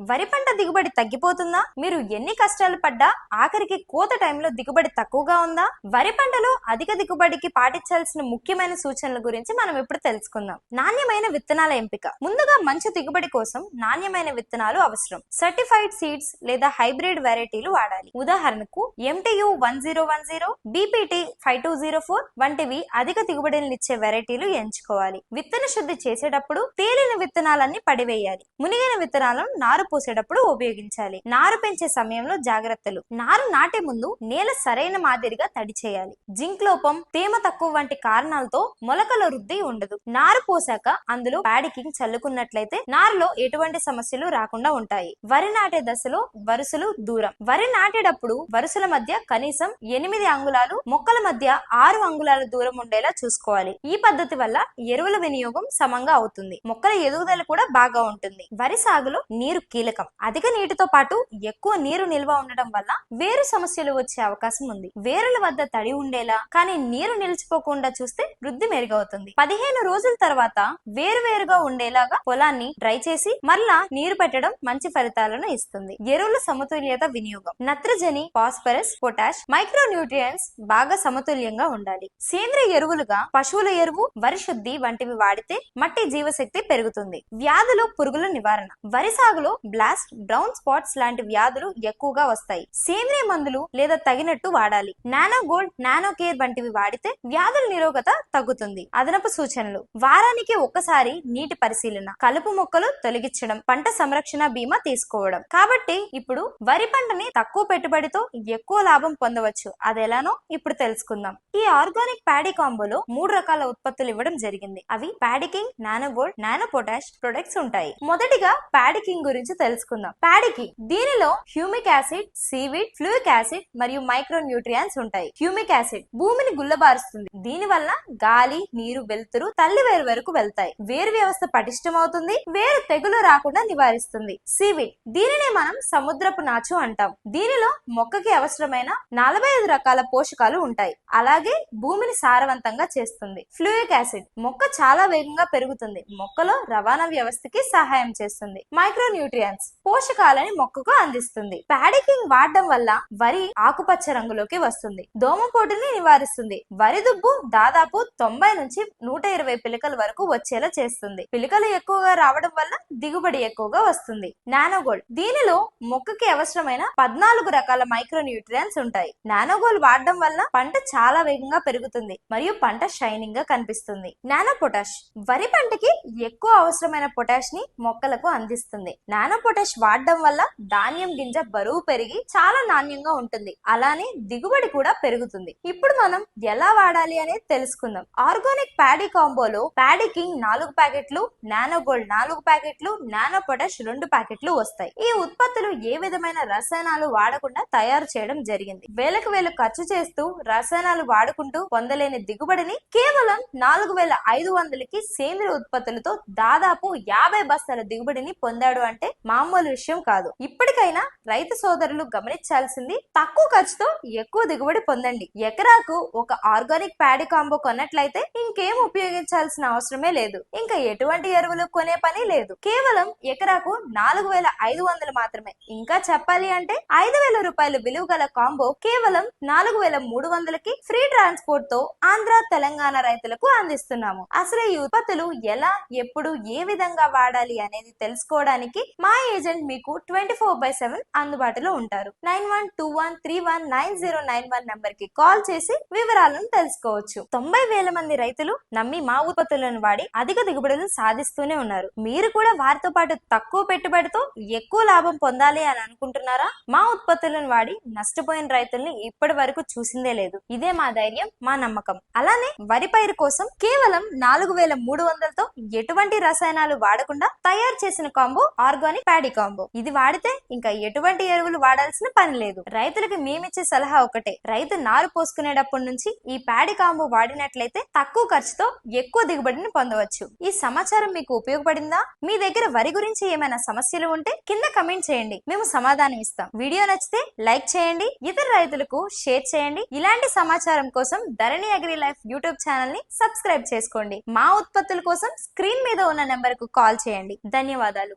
వరి పంట దిగుబడి తగ్గిపోతుందా? మీరు ఎన్ని కష్టాలు పడ్డా ఆఖరికి కోత టైంలో దిగుబడి తక్కువగా ఉందా? వరి పంటలో అధిక దిగుబడికి పాటించాల్సిన ముఖ్యమైన సూచనల గురించి మనం ఇప్పుడు తెలుసుకుందాం. నాణ్యమైన విత్తనాల ఎంపిక. ముందుగా మంచి దిగుబడి కోసం నాణ్యమైన విత్తనాలు అవసరం. సర్టిఫైడ్ సీడ్స్ లేదా హైబ్రిడ్ వెరైటీలు వాడాలి. ఉదాహరణకు MTU one zero one zero BPT five two zero four వంటివి అధిక దిగుబడినిచ్చే వెరైటీలు ఎంచుకోవాలి. విత్తన శుద్ధి చేసేటప్పుడు తేలిన విత్తనాలన్నీ పడివేయాలి. మునిగిన విత్తనాలను నారు నారు పోసేటప్పుడు ఉపయోగించాలి. నారు పెంచే సమయంలో జాగ్రత్తలు. నారు నాటే ముందు నేల సరైన మాదిరిగా తడి చేయాలి. జింక్ లోపం తేమ తక్కువ వంటి కారణాలతో మొలకల వృద్ధి ఉండదు. నారు పోసాక అందులో ప్యాడికింగ్ చల్లుకున్నట్లయితే నారులో ఎటువంటి సమస్యలు రాకుండా ఉంటాయి. వరి నాటే దశలో వరుసలు దూరం. వరి నాటేటప్పుడు వరుసల మధ్య కనీసం ఎనిమిది అంగుళాలు మొక్కల మధ్య ఆరు అంగుళాల దూరం ఉండేలా చూసుకోవాలి. ఈ పద్ధతి వల్ల ఎరువుల వినియోగం సమంగా అవుతుంది. మొక్కల ఎదుగుదల కూడా బాగా ఉంటుంది. వరి సాగులో నీరు కీలకం. అధిక నీటితో పాటు ఎక్కువ నీరు నిల్వ ఉండడం వల్ల వేరు సమస్యలు వచ్చే అవకాశం ఉంది. వేరుల వద్ద తడి ఉండేలా కానీ నీరు నిలిచిపోకుండా చూస్తే వృద్ధి మెరుగవుతుంది. పదిహేను రోజుల తర్వాత వేరు వేరుగా ఉండేలాగా పొలాన్ని డ్రై చేసి మరలా నీరు పెట్టడం మంచి ఫలితాలను ఇస్తుంది. ఎరువుల సమతుల్యత వినియోగం. నత్రజని ఫాస్ఫరస్ పొటాష్ మైక్రో న్యూట్రియన్స్ బాగా సమతుల్యంగా ఉండాలి. సేంద్రియ ఎరువులుగా పశువుల ఎరువు వరి శుద్ధి వంటివి వాడితే మట్టి జీవశక్తి పెరుగుతుంది. వ్యాధులు పురుగుల నివారణ. వరి సాగులో బ్లాస్ట్ బ్రౌన్ స్పాట్స్ లాంటి వ్యాధులు ఎక్కువగా వస్తాయి. సేంద్రియ మందులు లేదా తగినట్టు వాడాలి. నానో గోల్డ్ నానో కేర్ వంటివి వాడితే వ్యాధుల నిరోగత తగ్గుతుంది. అదనపు సూచనలు. వారానికి ఒక్కసారి నీటి పరిశీలన కలుపు మొక్కలు తొలగించడం పంట సంరక్షణ బీమా తీసుకోవడం. కాబట్టి ఇప్పుడు వరి పంటని తక్కువ పెట్టుబడితో ఎక్కువ లాభం పొందవచ్చు. అదెలానో ఇప్పుడు తెలుసుకుందాం. ఈ ఆర్గానిక్ ప్యాడీ కాంబోలో మూడు రకాల ఉత్పత్తులు ఇవ్వడం జరిగింది. అవి paddy king nano gold nano potash products ఉంటాయి. మొదటిగా ప్యాడికింగ్ గురించి తెలుసుకుందాం. ప్యాడికింగ్ దీనిలో humic acid seaweed fulvic acid మరియు మైక్రో న్యూట్రియాన్స్ ఉంటాయి. హ్యూమిక్ యాసిడ్ భూమిని గుల్లబారుస్తుంది. దీని వల్ల గాలి నీరు వెలుతురు తల్లి వేరు వరకు వెళ్తాయి. వేరు వ్యవస్థ పటిష్టమవుతుంది వేరు తెగులు రాకుండా నివారిస్తుంది. సీవిడ్ దీనినే మనం సముద్రపు నాచు అంటాం. దీనిలో మొక్కకి అవసరమైన నలభై ఐదు రకాల పోషకాలు ఉంటాయి. అలాగే భూమిని సారవంతంగా చేస్తుంది. ఫ్లూయిక్ యాసిడ్ మొక్క చాలా వేగంగా పెరుగుతుంది. మొక్కలో రవాణా వ్యవస్థకి సహాయం చేస్తుంది. మైక్రో న్యూట్రియంట్స్ పోషకాలని మొక్కకు అందిస్తుంది. ప్యాడికింగ్ వాడడం వల్ల వరి ఆకుపచ్చ రంగులోకి వస్తుంది. దోమపోటుని నివారిస్తుంది. వరి దుబ్బు దాదాపు తొంభై నుంచి నూట ఇరవై పిలకల వరకు వచ్చేలా చేస్తుంది. పిలకలు ఎక్కువగా రావడం వల్ల దిగుబడి ఎక్కువగా వస్తుంది. నానోగోల్డ్ దీనిలో మొక్కకి అవసరమైన పద్నాలుగు రకాల మైక్రో న్యూట్రియన్స్ ఉంటాయి. నానోగోల్డ్ వాడడం వల్ల పంట చాలా వేగంగా పెరుగుతుంది మరియు పంట షైనింగ్గా కనిపిస్తుంది. నానో పొటాష్ వరి పంటకి ఎక్కువ అవసరమైన పొటాష్ని మొక్కలకు అందిస్తుంది. నానో పొటాష్ వాడడం వల్ల ధాన్యం గింజ బరువు పెరిగి చాలా నాణ్యంగా ఉంటుంది. అలానే దిగుబడి కూడా పెరుగుతుంది. ఇప్పుడు మనం ఎలా వాడాలి అనేది తెలుసుకుందాం. ఆర్గానిక్ ప్యాడీ కాంబోలో ప్యాడీ కింగ్ నాలుగు ప్యాకెట్లు నానో గోల్డ్ నాలుగు ప్యాకెట్లు నానో పొటాష్ రెండు ప్యాకెట్లు వస్తాయి. ఈ ఉత్పత్తులు ఏ విధమైన రసాయనాలు వాడకుండా తయారు చేయడం జరిగింది. వేలకు వేలు ఖర్చు చేస్తూ రసాయనాలు వాడుకుంటూ పొందలేని దిగుబడిని కేవలం నాలుగు వేల ఐదు వందలకి సేంద్రియ ఉత్పత్తులతో దాదాపు యాభై బస్తాల దిగుబడిని పొందాడు అంటే మామూలు విషయం కాదు. ఇప్పటికైనా రైతు సోదరులు గమనించాల్సింది తక్కువ ఖర్చుతో ఎక్కువ దిగుబడి పొందండి. ఎకరాకు ఒక ఆర్గానిక్ ప్యాడీ కాంబో కొన్నట్లయితే ఇంకేం ఉపయోగించాల్సిన అవసరమే లేదు. ఇంకా ఎటువంటి ఎరువులు కొనే పని లేదు. కేవలం ఎకరాకు నాలుగు వేల ఐదు వందలు మాత్రమే. ఇంకా చెప్పాలి అంటే ఐదు వేల రూపాయల విలువ గల కాంబో కేవలం నాలుగు వేల మూడు వందలకి ఫ్రీ ట్రాన్స్పోర్ట్తో ఆంధ్ర తెలంగాణ రైతులకు అందిస్తున్నాము. అసలు ఈ ఉత్పత్తులు ఎలా ఎప్పుడు ఏ విధంగా వాడాలి అనేది తెలుసుకోవడానికి మా ఏజెంట్ మీకు ట్వంటీ ఫోర్ బై సెవెన్ అందుబాటులో ఉంటారు. Nine one two one three one nine zero nine one నంబర్కి కాల్ చేసి వివరాలను తెలుసుకోవచ్చు. తొంభై వేల మంది రైతులు నమ్మి మా ఉత్పత్తులను వాడి అధిక దిగుబడులు సాధిస్తూనే ఉన్నారు. మీరు కూడా వారితో పాటు తక్కువ పెట్టుబడితో ఎక్కువ లాభం పొందాలి అని అనుకుంటున్నారా? మా ఉత్పత్తులను వాడి నష్టపోయిన రైతుల్ని ఇప్పటి వరకు చూసిందే లేదు. ఇదే మా ధైర్యం మా నమ్మకం. అలానే వరి పైరు కోసం కేవలం నాలుగు వేల మూడు వందలతో ఎటువంటి రసాయనాలు వాడకుండా తయారు చేసిన కాంబో ఆర్గానిక్ ప్యాడీ కాంబో. ఇది వాడితే ఇంకా ఎటువంటి ఎరువులు వాడాల్సిన పని లేదు. రైతులకు మేమిచ్చే సలహా ఒకటే. రైతు నారు పోసుకునేటప్పటి నుంచి ఈ ప్యాడీ కాంబో వాడినట్లయితే తక్కువ ఖర్చుతో ఎక్కువ దిగుబడిని పొందవచ్చు. ఈ సమాచారం మీకు ఉపయోగపడిందా? మీ దగ్గర వరి గురించి ఏమైనా సమస్యలు ఉంటే కింద కమెంట్ చేయండి. మేము సమాధానం ఇస్తాం. వీడియో నచ్చితే లైక్ చేయండి. ఇతర రైతులకు షేర్ చేయండి. ఇలాంటి సమాచారం కోసం ధరణి అగ్రి లైఫ్ యూట్యూబ్ ఛానల్ని సబ్స్క్రైబ్ చేసుకోండి. మా ఉత్పత్తుల కోసం స్క్రీన్ మీద ఉన్న నెంబర్కు కాల్ చేయండి. ధన్యవాదాలు.